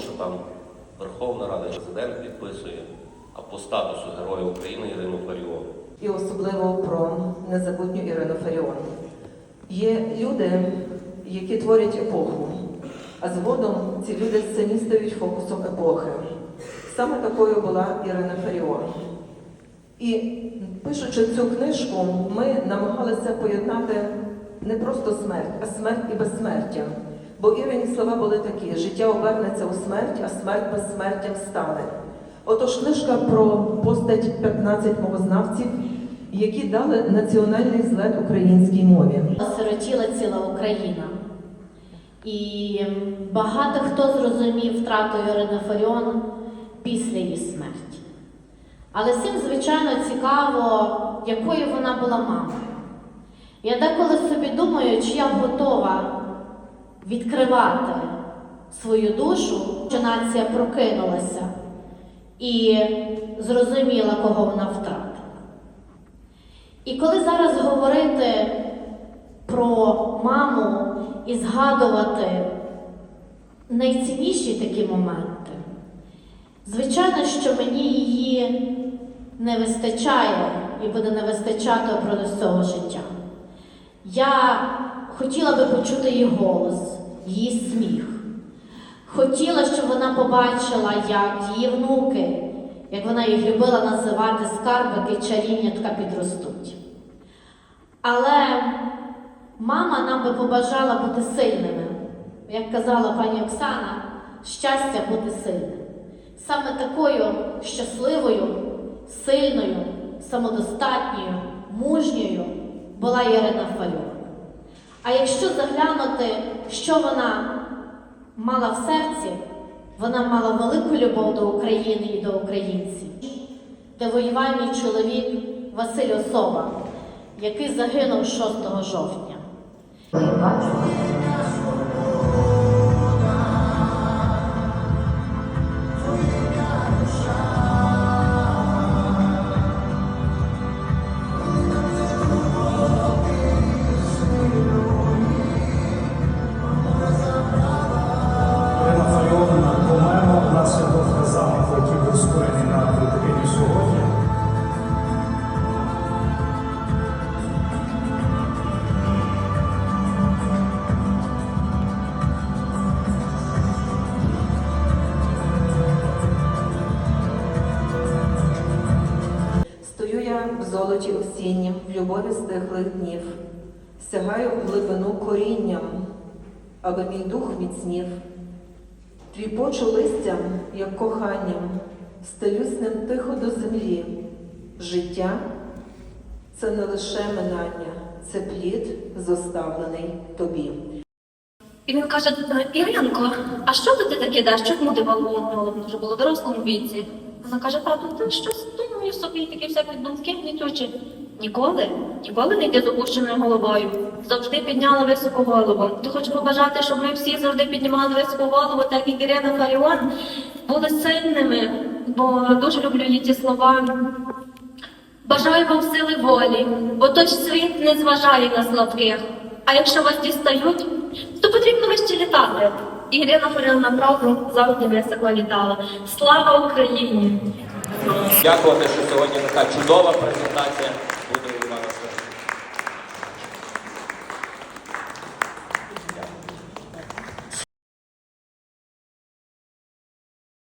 що там Верховна Рада, президент підписує, а по статусу Героя України Ірину Фаріон. і особливо про незабутню Ірину Фаріон. Є люди, які творять епоху, а згодом ці люди самі стають фокусом епохи. Саме такою була Ірина Фаріон. І пишучи цю книжку, ми намагалися поєднати не просто смерть, а смерть і безсмертя. Бо Ірині слова були такі: життя обернеться у смерть, а смерть безсмертям стане. Отож, книжка про постать 15 мовознавців, які дали національний злет українській мові. Осиротіла ціла Україна. І багато хто зрозумів втрату Ірини Фаріон після її смерті. Але всім, звичайно, цікаво, якою вона була мамою. Я деколи собі думаю, чи я готова відкривати свою душу, що нація прокинулася і зрозуміла, кого вона втратила. І коли зараз говорити про маму і згадувати найцінніші такі моменти, звичайно, що мені її не вистачає і буде не вистачати впродовж цього життя. Я хотіла би почути її голос, її сміх. Хотіла, щоб вона побачила, як її внуки, як вона їх любила називати скарбики, чарівнятка підростуть. Але мама нам би побажала бути сильними. Як казала пані Оксана, щастя бути сильним. Саме такою щасливою, сильною, самодостатньою, мужньою була Ірина Фальон. А якщо заглянути, що вона мала в серці, вона мала велику любов до України і до українців, де воював мій чоловік Василь Особа, який загинув 6 жовтня. Золоті осіннім, в любові стихлих днів, сягаю в глибину корінням, аби мій дух міцнів. Тріпочу листям, як коханням, стелюсь ним тихо до землі. Життя це не лише минання, це плід, зоставлений тобі. І він каже, Іринко, а що ти таке даш? Чому ти голову вже було в дорослому віці? Вона каже, правда, ти щось думаю собі, такі всякі думки гнітючі. Ніколи, ніколи не йди з опущеною головою. Завжди підняла високу голову. Ти хочеш побажати, щоб ми всі завжди піднімали високу голову, так як Ірина Фаріон, були сильними, бо дуже люблю її ті слова. Бажаю вам сили волі, бо той світ не зважає на слабких. А якщо вас дістають, то потрібно вище літати. І Ірина Фаріона правду завжди високо літала. Слава Україні! Дякувати, що сьогодні така чудова презентація.